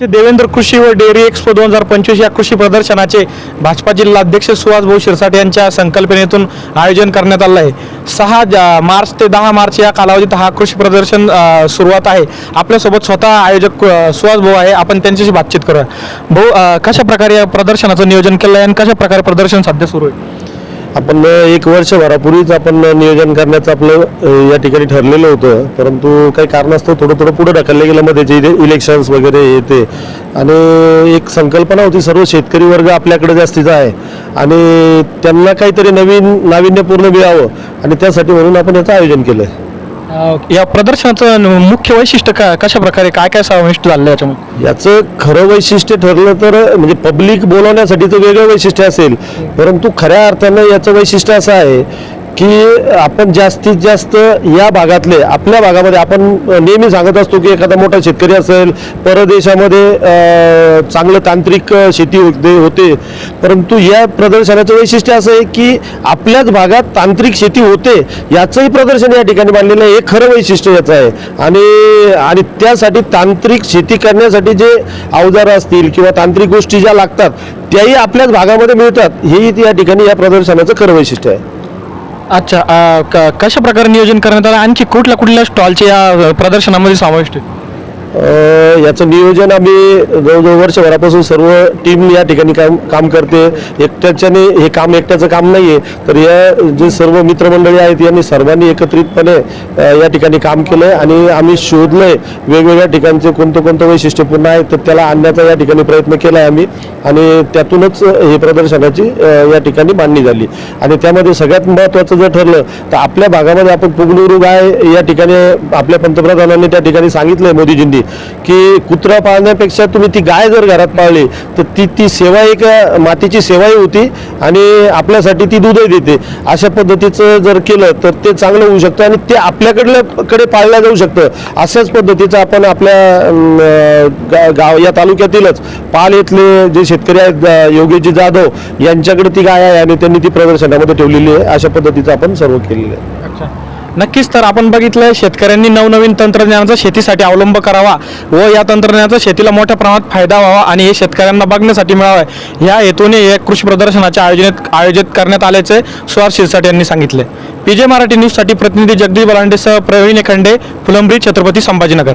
देवेंद्र कृषी व dairy expo दोन हजार पंचवीस या कृषी प्रदर्शनाचे भाजपा जिल्हाध्यक्ष सुहास भाऊ शिरसाट यांच्या संकल्पनेतून आयोजन करण्यात आलं आहे. सहा मार्च ते दहा मार्च या कालावधीत हा कृषी प्रदर्शन सुरुवात आहे. आपल्यासोबत स्वतः आयोजक सुहास भाऊ आहे. आपण त्यांच्याशी बातचीत करूया. भाऊ कशा प्रकारे या प्रदर्शनाचं नियोजन केलं आहे आणि कशा प्रकारे प्रदर्शन सध्या सुरू आहे? आपण एक वर्षभरापूर्वीच आपण नियोजन करण्याचं आपलं या ठिकाणी ठरलेलं होतं. परंतु काही कारणास्तव थोडं थोडं पुढं ढकललं गेलं. मध्ये जे इलेक्शन्स वगैरे येते आणि एक संकल्पना होती सर्व शेतकरी वर्ग आपल्याकडे जास्तीचा आहे. आणि त्यांना काहीतरी नवीन नाविन्यपूर्ण मिळावं आणि त्यासाठी म्हणून आपण याचं आयोजन केलं आहे या प्रदर्शनाचं न- मुख्य वैशिष्ट्य का कशा प्रकारे काय काय समाविष्ट झालं याच्यामध्ये? याचं खरं वैशिष्ट्य ठरलं तर म्हणजे पब्लिक बोलवण्यासाठीचं वेगळं वैशिष्ट्य असेल. परंतु खऱ्या अर्थानं याचं वैशिष्ट्य असं आहे की आपण जास्तीत जास्त या भागातले आपल्या भागामध्ये आपण नेहमी सांगत असतो की एखादा मोठा शेतकरी असेल परदेशामध्ये चांगलं तांत्रिक शेती होते होते. परंतु या प्रदर्शनाचं वैशिष्ट्य असं आहे की आपल्याच भागात तांत्रिक शेती होते याचंही प्रदर्शन या ठिकाणी मांडलेलं आहे. हे खरं वैशिष्ट्य याचं आहे. आणि आणि त्यासाठी तांत्रिक शेती करण्यासाठी जे अवजारं असतील किंवा तांत्रिक गोष्टी ज्या लागतात त्याही आपल्याच भागामध्ये मिळतात. हेही या ठिकाणी या प्रदर्शनाचं खरं वैशिष्ट्य आहे. अच्छा अ, क- कशा प्रकारे नियोजन करण्यात आलं? आणखी कुठल्या कुठल्या स्टॉलचे या प्रदर्शनामध्ये समाविष्ट आहे याचं नियोजन आम्ही जवळजवळ वर्षभरापासून सर्व टीम या ठिकाणी काम काम करते. एकट्याच्याने हे काम एकट्याचं काम नाही आहे तर या जे सर्व मित्रमंडळी आहेत यांनी सर्वांनी एकत्रितपणे या ठिकाणी काम केलं आहे आणि आम्ही शोधलंय वेगवेगळ्या ठिकाणचे कोणतं कोणतं वैशिष्ट्यपूर्ण आहे तर त्याला आणण्याचा या ठिकाणी प्रयत्न केला आहे आम्ही. आणि त्यातूनच हे प्रदर्शनाची या ठिकाणी मांडणी झाली. आणि त्यामध्ये सगळ्यात महत्त्वाचं जर ठरलं तर आपल्या भागामध्ये आपण पुगलुरू गाय या ठिकाणी आपल्या पंतप्रधानांनी त्या ठिकाणी सांगितलंय मोदीजींनी की कुत्रा पाळण्यापेक्षा तुम्ही ती गाय जर घरात पाळली तर ती ती सेवा एक मातीची सेवाही होती आणि आपल्यासाठी ती दूधही देते. अशा पद्धतीचं जर केलं तर ते चांगलं होऊ शकतं आणि ते आपल्याकडल्या कडे पाळलं जाऊ शकतं. अशाच पद्धतीचं आपण आपल्या गा- गाव या तालुक्यातीलच पाल येथले जे शेतकरी आहेत योगेशजी जाधव यांच्याकडे ती गाय आहे आणि त्यांनी ती प्रदर्शनामध्ये ठेवलेली आहे. अशा पद्धतीचं आपण सर्व केलेलं आहे. नक्कीच तर आपण बघितलं शेतकऱ्यांनी नवनवीन तंत्रज्ञानाचा शेतीसाठी अवलंब करावा व या तंत्रज्ञानाचा शेतीला मोठ्या प्रमाणात फायदा व्हावा आणि हे शेतकऱ्यांना बघण्यासाठी मिळावं. या हेतूने या कृषी प्रदर्शनाचे आयोजन आयोजित करण्यात आल्याचे सुहास शिरसाट यांनी सांगितले. पीजे मराठी न्यूजसाठी प्रतिनिधी जगदीश बलांडेसह प्रवीण एखंडे फुलंब्री छत्रपती संभाजीनगर.